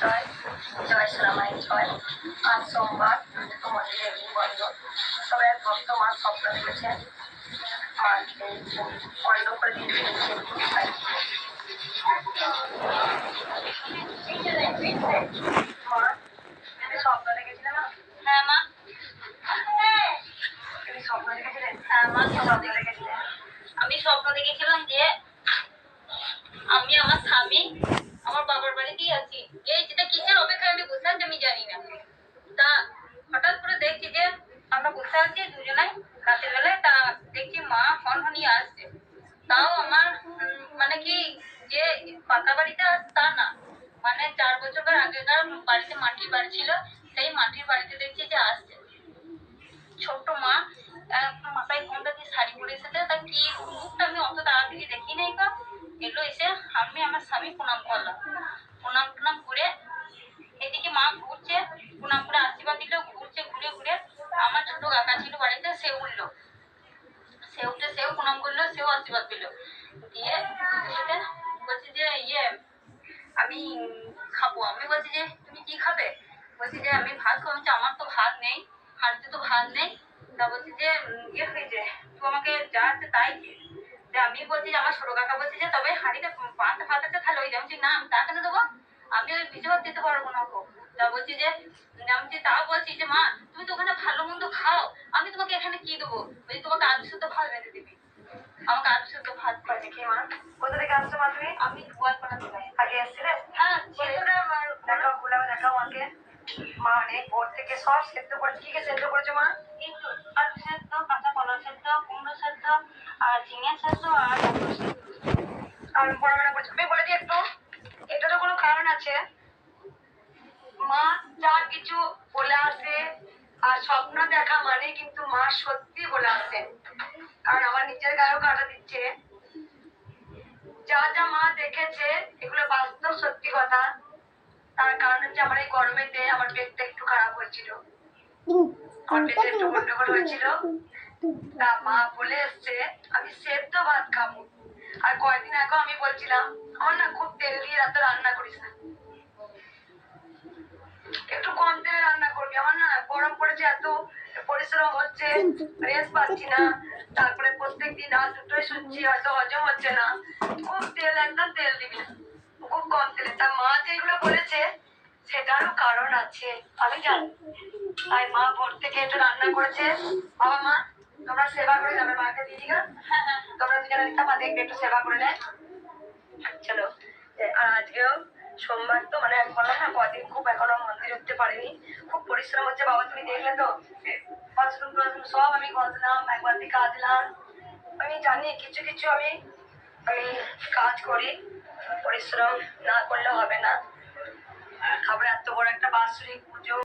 জয় জয় মায়ের জয় আজ সোমবার মন্দিরে এমনি বন্ধ তবে এক ভক্ত মা স্বপ্ন দেখেছেন বন্ধ করে দিয়ে দিয়েছেন মা তুমি স্বপ্ন দেখেছিলে না? হ্যাঁ মা। তুমি স্বপ্ন দেখেছিলে? হ্যাঁ মা। স্বপ্ন দেখেছিলে? আমি স্বপ্ন দেখেছিলাম যে আমি আমার স্বামী বাবার বাড়িতেই আছি। যেটা কিসের অপেক্ষায় আমি বসে আছি আমি জানি না। তা হঠাৎ করে দেখছি যে আমরা বসে আছি দুজনাই। রাতের বেলায় তা দেখছি মা ফোন হনিয়ে আসছে। তাও আমার মানে কি যে পাকা বাড়িতে আস, তা না। মানে চার বছর আগেকার বাড়িতে মাটির বাড়ি ছিল, সেই মাটির বাড়িতে দেখছি যে আসছে। ছোট্ট মা মাথায় ঘোমটা দিয়ে শাড়ি পরে এসেছে। তা কি রূপটা আমি আমার স্বামী প্রণাম করলাম প্রণাম টনাম করে এদিকে মা ঘুরছে, প্রণাম করে আশীর্বাদ দিল, ঘুরছে, ঘুরে ঘুরে আমার ছোট কাকা ছিল বাড়িতে, সে উঠল। সে উঠে সেও প্রণাম করল, সেও আশীর্বাদ পেল। দিয়ে বলছি যে ইয়ে আমি খাব। আমি বলছি যে, তুমি কি খাবে? বলছি যে, আমি ভাত খাব। আমার তো ভাত নেই, হাঁড়িতে তো ভাত নেই। তা বলছি যে ইয়ে হয়েছে, তুই আমাকে যা আছে তাই দে। যে আমি বলছি যে আমার ছোট কাকা বলছি যে তবে হাঁড়িতে ভাত আছে তাহলে ওই আমি না আমি তা কেন দেবো? আমি ওই ভিজে ভাত দিতে পারব না গো তা বলছি যে আমি যে তাও বলছি যে মা তুমি তো ওখানে ভালো মন্দ খাও। আমি তোমাকে এখানে কি দেবো? বলছি তোমাকে আলু শুদ্ধ ভাত বেঁধে দিবি। আমাকে আলু শুদ্ধ ভাত করে দেখি মা কোথা থেকে আসছো মা তুমি? আমি গোয়ালপাড়া থেকে। আগে এসেছিলে? হ্যাঁ দেখাও বলে দেখাও আমাকে। মা অনেক ভোর থেকে সব সেদ্ধ করেছে কি কি সেদ্ধ করেছ মা? কিন্তু আলু সেদ্ধ সেদ্ধ কুমড়ো সেদ্ধ আর ঝিঙে সেদ্ধ আর। আর পড়াশোনা আমি বলে দিই একটু। এটারও কোনো কারণ আছে? মা যা কিছু বলে আসে আর স্বপ্ন দেখা মানে কিন্তু মা সত্যি বলে আসে। কারণ আমার নিজের গায়েও কাটা দিচ্ছে। যা যা মা দেখেছে এগুলো বাস্তব সত্যি কথা। তার কারণ হচ্ছে আমার এই গরমেতে আমার পেটটা একটু খারাপ হয়েছিল। আমার পেটে একটু গন্ডগোল হয়েছিল। তা মা বলে এসছে, আমি সেদ্ধ ভাত খাব। আর কয়েকদিন আগেও আমি বলছিলাম, আমার না খুব তেল দিয়ে রাতে রান্না করিস না। একটু কম তেলে রান্না করবি। আমার না গরম পড়েছে, এত পরিশ্রম হচ্ছে রেস্ট পাচ্ছি না। তারপরে প্রত্যেক দিন রাত দুটোই শুচ্ছি, হয়তো হজম হচ্ছে না। খুব তেল, একদম তেল দিবি না। খুব কম তেলে। তা মা যেগুলো বলেছে, সেটারও কারণ আছে। আমি জানি। তাই মা ভোর থেকে একটু রান্না করেছে। বাবা মা তোমরা সেবা করে যাবে মাকে দিদি গা হ্যাঁ তোমরা দুজনে দিতে মা দেখবে, একটু সেবা করে নেয়। চলো আর আজকেও সোমবার তো মানে বললাম না, কদিন খুব এখনও মন্দির উঠতে পারিনি। খুব পরিশ্রম হচ্ছে, বাবা তুমি দেখলে তো বাথরুম টাথরুম সব আমি ঘষলাম একবার দিকে কাজলাম আমি জানি, কিছু কিছু আমি আমি কাজ করি, পরিশ্রম না করলে হবে না। তারপরে এত বড় একটা বাৎসরিক পুজো।